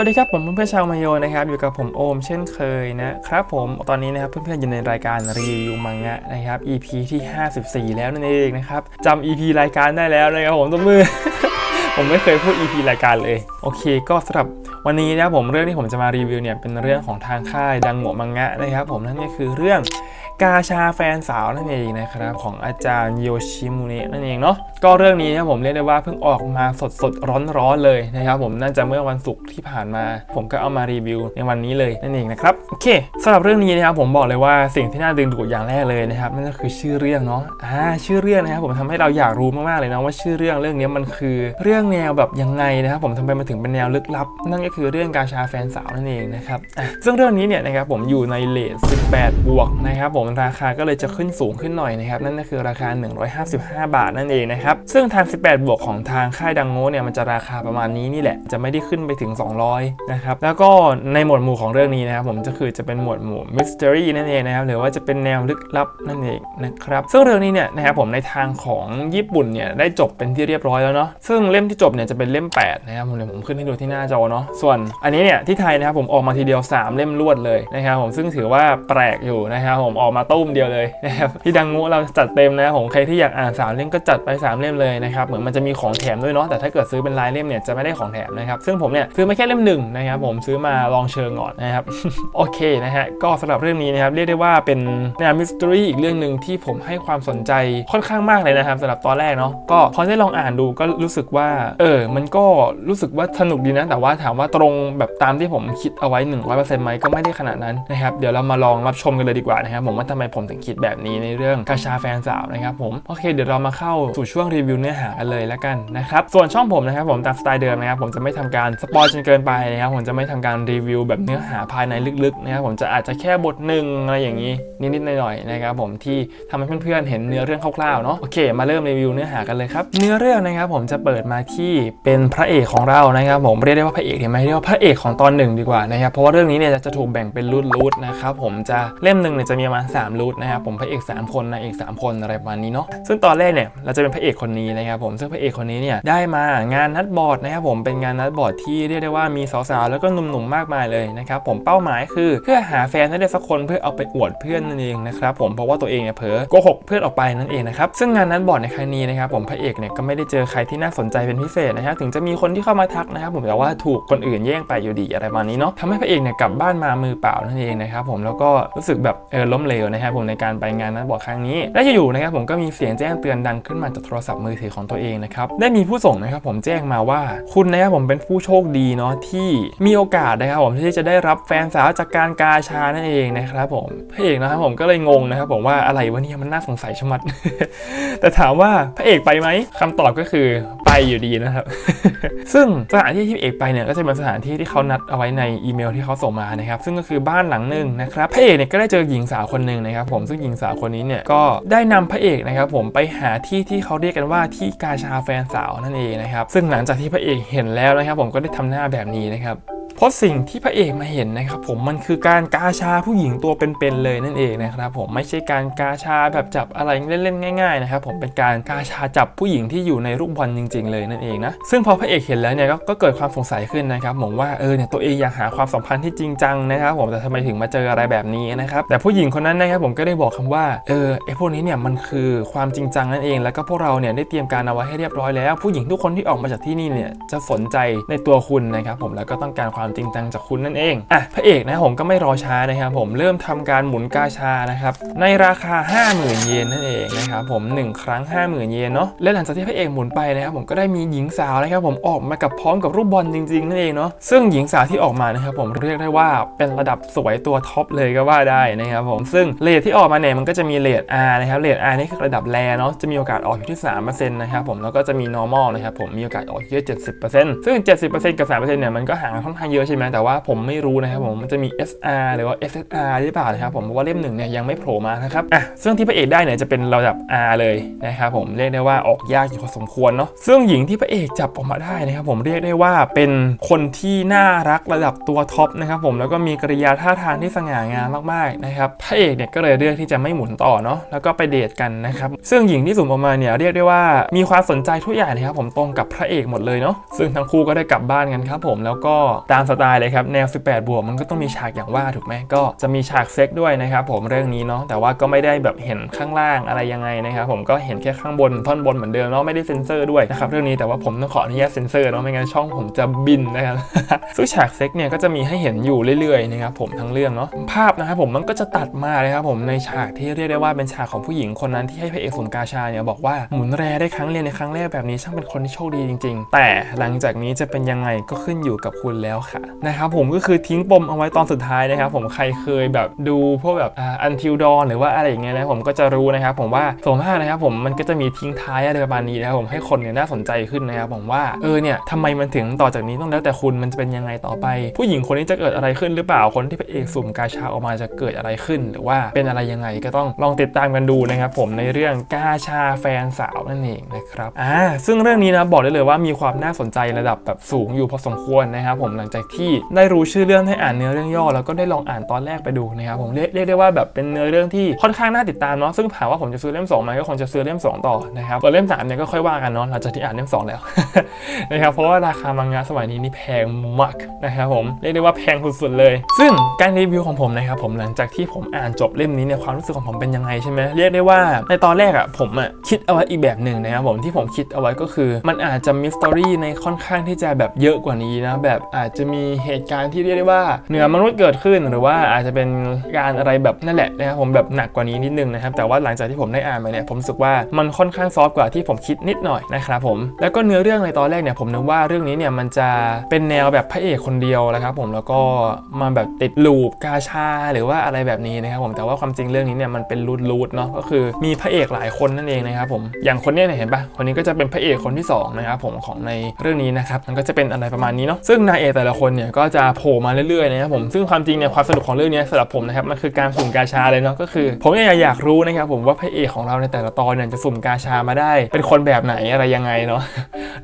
วัสดีครับผมเพื่อนๆชาวมายโยนะครับอยู่กับผมโอมเช่นเคยนะครับผมตอนนี้นะครับเพื่อนๆอยู่ในรายการรีวิวมังงะนะครับ EP ที่ 54 แล้วนั่นเองนะครับจำ EP รายการได้แล้วนะครับผมตัวมือ ผมไม่เคยพูด EP รายการเลย โอเค ก็สำหรับวันนี้นะครับผมเรื่องที่ผมจะมารีวิวเนี่ยเป็นเรื่องของทางค่ายดังโงะมังงะนะครับผมนั่นก็คือเรื่อง กาชาแฟนสาวนั่นเองนะครับของอาจารย์โยชิมุเนะนั่นเองเนาะก็เรื่องนี้นะผมเรียกได้ว่าเพิ่งออกมาสดสดร้อนร้อนๆเลยนะครับผมน่าจะเมื่อวันศุกร์ที่ผ่านมา ผมก็เอามารีวิวในวันนี้เลยนั่นเองนะครับโอเคสำหรับเรื่องนี้นะครับผมบอกเลยว่าสิ่งที่น่าดึงดูดอย่างแรกเลยนะครับนั่นก็คือชื่อเรื่องเนาะอ่าชื่อเรื่องนะครับผมทำให้เราอยากรู้มากๆเลยนะว่าชื่อเรื่องเรื่องนี้มันคือเรื่องแนวแบบยังไงนะครับผมทำไมมันถึงเป็นแนวลึกลับ นั่นก็คือเรื่องกาชาแฟนสาวนั่นเองนะครับซึ่งเรื่องนี้เนี่ยนะครับผมอยู่ในเลท18 บวกนะครับผมราคาก็เลยจะขึ้นสูงขึ้นหน่อยนะครับนั่นก็คือราคา 155 บาทนั่นเองนะครับซึ่งทาง 18 บวกของทางค่ายดังโง่เนี่ยมันจะราคาประมาณนี้นี่แหละจะไม่ได้ขึ้นไปถึง 200นะครับแล้วก็ในหมวดหมู่ของเรื่องนี้นะครับผมจะคือจะเป็นหมวดหมู่ mystery นั่นเองนะครับหรือว่าจะเป็นแนวลึกลับนั่นเองนะครับซึ่งเรื่องนี้เนี่ยนะครับผมในทางของญี่ปุ่นเนี่ยได้จบเป็นที่เรียบร้อยแล้วเนาะซึ่งเล่มที่จบเนี่ยจะเป็นเล่ม 8 นะครับผมเดี๋ยวผมขึ้นให้ดูที่หน้าจอเนาะส่วนอันนี้เนี่ยที่ไทยนะครับผมออกมาทีเดียว 3 เล่มรวดเลยนะครับผมซึ่งถือว่าแปลกอยู่นะครับผมออกมามาตุ้มเดียวเลยนะครับที่ดังงูเราจัดเต็มนะผมใครที่อยากอ่านสามเล่มก็จัดไป 3 เล่มเลยนะครับเหมือนมันจะมีของแถมด้วยเนาะแต่ถ้าเกิดซื้อเป็นรายเล่มเนี่ยจะไม่ได้ของแถมนะครับซึ่งผมเนี่ยซื้อมาแค่เล่มหนึ่งนะครับผมซื้อมาลองเชิงก่อนนะครับโอเคนะฮะก็สำหรับเรื่องนี้นะครับเรียกได้ว่าเป็นแนวมิสต r y อีกเรื่องหนึ่งที่ผมให้ความสนใจค่อนข้างมากเลยนะครับสำหรับตอนแรกเนาะก็พอได้ลองอ่านดูก็รู้สึกว่าเออมันก็รู้สึกว่าสนุกดีนะ แต่ว่าถามว่าตรงแบบตามที่ผมคิดเอาไว้ 100%ไหมก็ไม่ได้ขนาดนั้นนะครับเดี๋ยวเรามาลองรับชมกันเลยดีกว่านะครับผมว่าทำไมผมถึงคิดแบบนี้ในเรื่องกาชาแฟนสาวนะครับผมโอเคเดี๋ยวเรามาเข้าสู่ช่วงรีวิวเนื้อหากันเลยแล้วกันนะครับส่วนช่องผมนะครับผมตามสไตล์เดิมนะครับผมจะไม่ทำการสปอยจนเกินไปนะครับผมจะไม่ทำการรีวิวแบบเนื้อหาภายในลึกๆนะครับผมจะอาจจะแค่บทหนึ่งอะไรอย่างนี้นิดๆหน่อยๆนะครับผมที่ทำให้เพื่อนๆเห็นเนื้อเรื่องคร่าวๆเนาะโอเค มาเริ่มรีวิวเนื้อหากันเลยครับเนื้อเรื่องนะครับผมจะเปิดมาที่เป็นพระเอกของเรานะครับผมเรียกได้ว่าพระเอกเนี่ยไม่เรียกว่าพระเอกของตอนหนึ่งดีกว่านะครับเพราะว่าเรื่องนี้เนี่ยจะถูกแบ่งเป็นรูทรูทนะครับผมจะเล่มหนึ่งเนี่ยจะมีประมาณ3รูทนะครับผมพระเอก 3 คนนายเอก 3 คนอะไรประมาณนี้เนาะซึ่งตอนแรกเนี่ยเราจะเป็นพระเอกคนนี้นะครับผมซึ่งพระเอกคนนี้เนี่ยได้มางานนัดบอร์ดนะครับผมเป็นงานนัดบอร์ดที่เรียกได้ว่ามีสาวๆแล้วก็หนุ่มๆมากมายเลยนะครับผมเป้าหมายคือเพื่อหาแฟนให้ได้สักคนเพื่อเอาไปอวดเพื่อนนั่นเองนะครับผมเพราะว่าตัวเองเนี่ยเผลอโกหกเพื่อนออกไปนั่นเองนะครับซึ่งงานนัดบอร์ดในครั้งนี้นะครับผมพระเอกเนี่ยก็ไม่ได้เจอใครที่น่าสนใจเป็นพิเศษนะครับถึงจะมีคนที่เข้ามาทักนะครับผมแต่ว่าถูกคนอื่นแย่งไปอยู่ดีอะไรประมาณนี้เนาะทำให้พระเอกเนี่ยกลับบ้านมามือเปล่านั่นเองนะครับผมแล้วก็รู้สึกแบบเออล้มเหลวนะครับผมในการไปงานนัดบอร์ดครั้งนี้และอยู่ๆนะครับผมก็มีเสียงแจ้งเตือนดังขึ้นมาจากโทรศัพท์มือถือของตัวเองนะครับได้มีผู้ส่งนะครับผมแจ้งมาว่าคุณนะครับผมเป็นผู้โชคดีเนาะที่มีโอกาสนะครับผมที่จะได้รับแฟนสาวจากการกาชานั่นเองนะครับผมพระเอกนะครับผมก็เลยงงนะครับผมว่าอะไรวะเนี่ยมันน่าสงสัยชะมัด แต่ถามว่าพระเอกไปไหมคำตอบก็คือ ไปอยู่ดีนะครับ ซึ่งสถานที่ที่พระเอกไปเนี่ยก็จะเป็นสถานที่ที่เขานัดเอาไว้ในอีเมลที่เขาส่งมานะครับ ซึ่งก็คือบ้านหลังหนึ่งนะครับพระเอกเนี่ยก็ได้เจอหญิงสาวคนหนึ่งนะครับ ผมซึ่งหญิงสาวคนนี้เนี่ยก็ได้นำพระเอกนะครับผมไปหาที่ที่เขาเรียกกันว่าที่กาชาแฟนสาวนั่นเองนะครับ ซึ่งหลังจากที่พระเอกเห็นแล้วนะครับ ผมก็ได้ทำหน้าแบบนี้นะครับ เพราะสิ่งที่พระเอกมาเห็นนะครับผมมันคือการกาชาผู้หญิงตัวเป็นๆเลยนั่นเองนะครับผมไม่ใช่การกาชาแบบจับอะไรเล่นๆง่ายๆนะครับผมเป็นการกาชาจับผู้หญิงที่อยู่ในรูปบอลจริง ๆ เลยนั่นเองนะซึ่งพอพระเอกเห็นแล้วเนี่ยก็ก็เกิดความสงสัยขึ้นนะครับผมว่าเออเนี่ยตัวเองอยากหาความสัมพันธ์ที่จริงจังนะครับผมแต่ทำไมถึงมาเจออะไรแบบนี้นะครับแต่ผู้หญิงคนนั้นนะครับผมก็ได้บอกคำว่าเออไอพวกนี้เนี่ยมันคือความจริงจังนั่นเอง แล้วก็พวกเราเนี่ยได้เตรียมการเอาไว้ให้เรียบร้อยแล้ว ผู้หญิงทุกคนที่ออกมาจากที่นี่เนี่ยจะสนใจในตัวคุณนะครับผมแล้วก็ต้องการความจริงจังจากคุณนั่นเองอะพระเอกนะผมก็ไม่รอช้านะครับผมเริ่มทำการหมุนกาชานะครับในราคา 50,000 เยนนั่นเองนะครับผม 1 ครั้ง 50,000 เยนเนาะและหลังจากที่พระเอกหมุนไปนะครับผมก็ได้มีหญิงสาวนะครับผมออกมากับพร้อมกับรูปบอลจริงๆนั่นเองเนาะซึ่งหญิงสาวที่ออกมานะครับผมเรียกได้ว่าเป็นระดับสวยตัวท็อปเลยก็ว่าได้นะครับผมซึ่งเลทที่ออกมาเนี่ยมันก็จะมีเลท R นะครับเลท R นี่คือระดับแรเนาะจะมีโอกาสออกอยู่ที่3%นะครับผมแล้วก็จะมี normal นะครับผมมีโอกาสออกอยู่ที่70%ซึ่ง 70%กับ3%เนี่ยมันก็ห่างกันค่อนข้างเยอะใช่ไหมแต่ว่าผมไม่รู้นะครับผมมันจะมี SR หรือว่า SSR หรือเปล่านะครับผมเพราะว่าเล่มหนึ่งเนี่ยยังไม่โผล่มานะครับอะซึ่งที่พระเอกได้เนี่ยจะเป็นระดับ R เลยนะครับผมเรียกได้ว่าออกยากอยู่พอสมควรเนาะซึ่งหญิงที่พระเอกจับออกมาได้นะครับผมเรียกได้ว่าเป็นคนที่น่ารักระดับตัวท็อปนะครับผมแล้วก็มีกริยาท่าทางที่สง่างามมากๆนะครับพระเอกเนี่ยก็เลยเลือกที่จะไม่หมุนต่อเนาะแล้วก็ไปเดทกันนะครับซึ่งหญิงที่สุ่มออกมาเนี่ยเรียกได้ว่ามีความสนใจทุกอย่างนะครับผมตรงกับพระเอกหมดเลยเนาะซึ่งทั้งคู่ก็ได้กลับบ้านกันครับผมแล้วก็ตามสไตล์เลยครับแนว 18 บวกมันก็ต้องมีฉากอย่างว่าถูกไหมก็จะมีฉากเซ็กด้วยนะครับผมเรื่องนี้เนาะแต่ว่าก็ไม่ได้แบบเห็นข้างล่างอะไรยังไงนะครับผมก็เห็นแค่ข้างบนท่อนบนเหมือนเดิมเนาะไม่ได้เซ็นเซอร์ด้วยนะครับเรื่องนี้แต่ว่าผมต้องขออนุญาตเซ็นเซอร์เนาะไม่งั้นช่องผมจะบินนะครับซึ่งฉากเซ็กเนี่ยก็จะมีให้เห็นอยู่เรื่อยๆนะครับผมทั้งเรื่องเนาะภาพนะครับผมมันก็จะตัดมาเลยครับผมในฉากที่เรียกได้ว่าเป็นฉากของผู้หญิงคนนั้นที่ให้พระเอกสมกาชาเนี่ยบอกว่าหมุนแรได้ครั้งเรียนในครั้งแรกแบบนี้ช่างเป็นคนที่โชคดีจริง ๆ แต่หลังจากนี้จะเป็นยังไงก็ขึ้นอยู่กับคุณแล้วค่ะนะครับผมก็คือทิ้งปมเอาไว้ตอนสุดท้ายนะครับผมใครเคยแบบดูพวกแบบอันทิวดอนหรือว่าอะไรอย่างเงี้ยนะผมก็จะรู้นะครับผมว่าส่วนมากนะครับผมมันก็จะมีทิ้งท้ายอะไรประมาณนี้นะครับผมให้คนเนี่ยน่าสนใจขึ้นนะครับผมว่าเออเนี่ยทำไมมันถึงต่อจากนี้ต้องแล้วแต่คุณมันจะเป็นยังไงต่อไป ผู้หญิงคนนี้จะเกิดอะไรขึ้นหรือเปล่าคนที่พระเอกสุ่มกาชาออกมาจะเกิดอะไรขึ้น หรือว่าเป็นอะไรยังไงก็ต้องลองติดตามกันดูนะครับผมในเรื่องกาชาแฟนสาวนั่นเองนะครับอ่าซึ่งเรื่องนี้นะบอกได้เลยว่ามีความน่าสนใจระดับแบบสูงอยู่พอสมควรนะครับผมหลังจากที่ได้รู้ชื่อเรื่องให้อ่านเนื้อเรื่องย่อแล้วก็ได้ลองอ่านตอนแรกไปดูนะครับผมเรียกได้ว่าแบบเป็นเนื้อเรื่องที่ค่อนข้างน่าติดตามเนาะซึ่งถามว่าผมจะซื้อเล่มสองไหมก็คงจะซื้อเล่มสองต่อนะครับส่วนเล่มสามเนี่ยก็ค่อยว่ากันเนาะหลังจากที่อ่านเล่มสองแล้วนะครับเพราะว่าราคามังงะสมัยนี้นี่แพงมากนะครับผมเรียกได้ว่าแพงสุดๆเลย ซึ่งการรีวิวของผมนะครับผมหลังจากที่ผมอ่านจบเล่มนี้เนี่ยความรู้สึกของผมเป็นยังไงใช่ไหมเรียกได้ว่าในตอนแรกอะผมอะคิดเอาไว้อีกแบบหนึ่งนะครับผมที่ผมคิดเอาไว้ก็คือ มันอาจจะมีสตอรี่ในค่อนข้างที่จะแบบเยอะกว่านี้นะแบบอาจจะมีเหตุการณ์ที่เรียกได้ว่าเหนือมนุษย์เกิดขึ้น หรือว่าอาจจะเป็นการอะไรแบบนั่นแหละนะครับผมแบบหนักกว่านี้นิดนึงนะครับแต่ว่าหลังจากที่ผมได้อ่านมาเนี่ยผมรู้สึกว่ามันค่อนข้างซอฟต์กว่าที่ผมคิดนิดหน่อยนะครับผมแล้วก็เนื้อเรื่องในตอนแรกเนี่ยผมนึกว่าเรื่องนี้เนี่ยมันจะเป็นแนวแบบพระเอกคนเดียวนะครับผมแล้วก็มาแบบติดลูปกาชาหรือว่าอะไรแบบนี้นะครับผมแต่ว่าความจริงเรื่องนี้เนี่ยมันเป็นรูดรูดเนาะก็คือมีพระเอกหลายคนนั่นเองนะครับผมอย่างคนเนี้ยเนี่ยเห็นปะคนนี้ก็จะเป็นพระเอกคนที่สองนะครับผมของในเรื่องนี้นะครับมันก็จะเป็นอะไรประมาณนี้เนาะซึ่งนายเอกแต่ละคนเนี่ยก็จะโผล่มาเรื่อยๆนะครับผมซึ่งความจริงเนี่ยความสนุกของเรื่องนี้สำหรับผมนะครับมันคือการสุ่มกาชาเลยเนาะก็คือ ผมอยากอยากรู้นะครับผมว่าพระเอกของเราในแต่ละตอนเนี่ยจะสุ่มกาชามาได้ เป็นคนแบบไหนอะไรยังไงเนาะ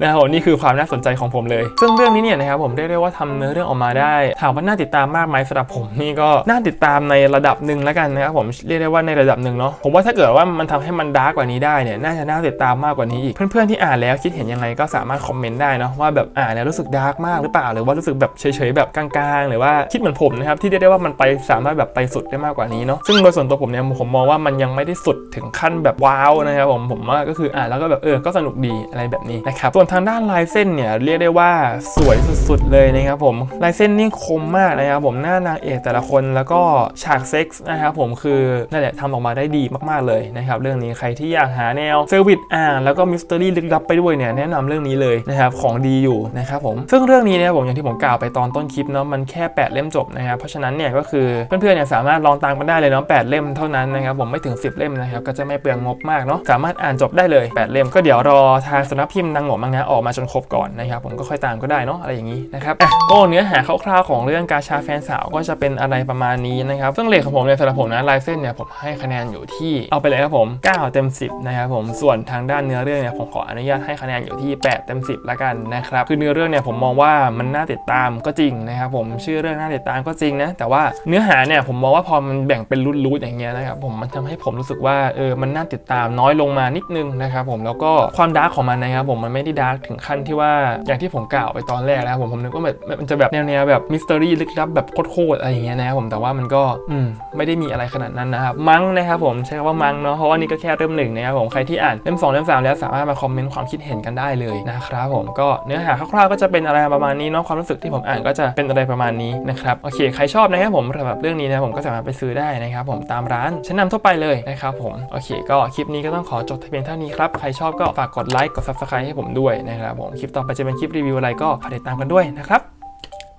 นะครับผมนี่คือความน่าสนใจของผมเลย ซึ่งเรื่องนี้เนี่ยนะครับผมเรียกได้ว่าทำเนื้อเรื่องออกมาได้ถามว่าน่าติดตามมากไหมสำหรับผมนี่ก็น่าติดตามในระดับหนึ่งแล้วกันนะครับผมเรียกได้ว่าในระดับหนึ่งเนาะผมว่าถ้าเกิดว่ามันทำให้มันดาร์กกว่านี้ได้เนี่ยน่าจะน่าติดตามมากกว่านี้อีกเพื่อนๆที่อ่านแล้วคิดเห็นยังไงก็สามารถคอมเมนต์ได้เนาะว่าแบบอ่านแล้วรู้สึกดาร์กมากหรือเปล่าหรือว่ารู้สึกแบบเฉยๆแบบกลางๆ หรือว่าคิดเหมือนผมนะครับที่เรียกได้ว่ามันไปสามารถแบบไปสุดได้มากกว่านี้เนาะซึ่งโดยส่วนตัวผมเนี่ยผมมองว่ามันยังไม่ได้สุดถึงขั้นแบบว้าวนะครับผมผมว่าก็คืออ่านแล้วก็แบบเออก็สนุกดีอะไรแบบนี้นะครับส่วนทางด้านลายเส้นเนี่ยเรียกได้ว่าสวยสุดๆเลยนะครับผมลายเส้นนี่คมมากนะครับผมหน้านางเอกแต่ละคนแล้วก็ฉากเซ็กส์นะครับผมคือนั่นแหละทำออกมาได้ดีมากๆเลยนะครับเรื่องนี้ใครที่อยากหาแนวเซอร์วิสอ่านแล้วก็มิสเตอรี่ลึกลับไปด้วยเนี่ยแนะนำเรื่องนี้เลยนะครับของดีอยู่นะครับผมซึ่งเรื่องนี้เนี่ยผมอย่างที่ผมกล่าวไปตอนต้นคลิปเนาะมันแค่ 8 เล่มจบนะครับเพราะฉะนั้นเนี่ยก็คือเพื่อนๆเนี่ยสามารถลองตามกันได้เลยเนาะ8เล่มเท่านั้นนะครับผมไม่ถึง 10 เล่มนะครับก็จะไม่เปลืองงบมากเนาะสามารถอ่านจบได้เลย 8 เล่มก็เดี๋ยวรอทางสำนักพิมพ์นางหงมังงะออกมาจนครบก่อนนะครับผมก็ค่อยตามก็ได้เนาะอะไรอย่างนี้นะครับอะก็เนื้อหาคร่าวๆของเรื่องกาชาแฟนสาวก็จะเป็นอะไรประมาณนี้นะครับซึ่งเลขของผมเนี่ยสำหรับผมนะลายเส้นเนี่ยผมให้คะแนนอยู่ที่เอาไปเลยครับผม 9 เต็ม 10นะครับผมส่วนทางด้านเนื้อเรื่องเนี่ยผมขออนุญาตให้คะแนนอยู่ที่ 8 เต็ม 10ละกันนะครับคือเนื้อเรื่องเนี่ยผมมองว่ามันน่าติดตามก็จริงนะครับผมชื่อเรื่องน่าติดตามก็จริงนะแต่ว่าเนื้อหาเนี่ยผมมองว่าพอมันแบ่งเป็นรูดๆอย่างเงี้ยนะครับผมมันทำให้ผมรู้สึกว่าเออมันน่าติดตามน้อยลงมานิดนึงนะครับผมแล้วก็ความดาร์กของมันนะครับผมมันไม่ได้ดาร์กถึงขั้นที่ว่าอย่างที่ผมกล่าวไปตอนแรกนะครับผมผมนึกว่าแบบมันจะแบบแนวๆแบบมิส t ตอรี่ลึกลับแบบโคตรๆอะไรอย่างเงี้ยนะครับผมแต่ว่ามันก็อืมไม่ได้มีอะไรขนาดนั้นนะครับมั้งนะครับผมใช้คำว่ามั้งเนาะเพราะว่านี่ก็แค่เริ่มหนึ่งนะครับผมใครที่อ่านเล่มสองเล่มสามแล้วสามารถมาคอมเมนต์ความคิดเห็นกันได้เลยนะครับผมก็เนื้อหาคร่าวๆก็จะเป็นอะไรประมาณนี้เนาะความรู้สึกที่ผมอ่านก็จะเป็นอะไรประมาณนี้นะครับโอเคใครชอบนะครับผมสำหรับเรื่องนี้นะผมก็สามารถไปซื้อได้นะครับผมตามร้านชั้นนำทั่วไปเลยนะครับผมโอเค ก็คลิปนี้ก็ต้องขอจบเพียงเท่านี้ครับใครชอบก็ฝากกดไลค์กด subscribe ให้ผมด้วยนะครับผมคลิปต่อไปจะเป็นคลิปรีวิวอะไรก็ฝากติดตามกันด้วยนะครับ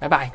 บ๊ายบาย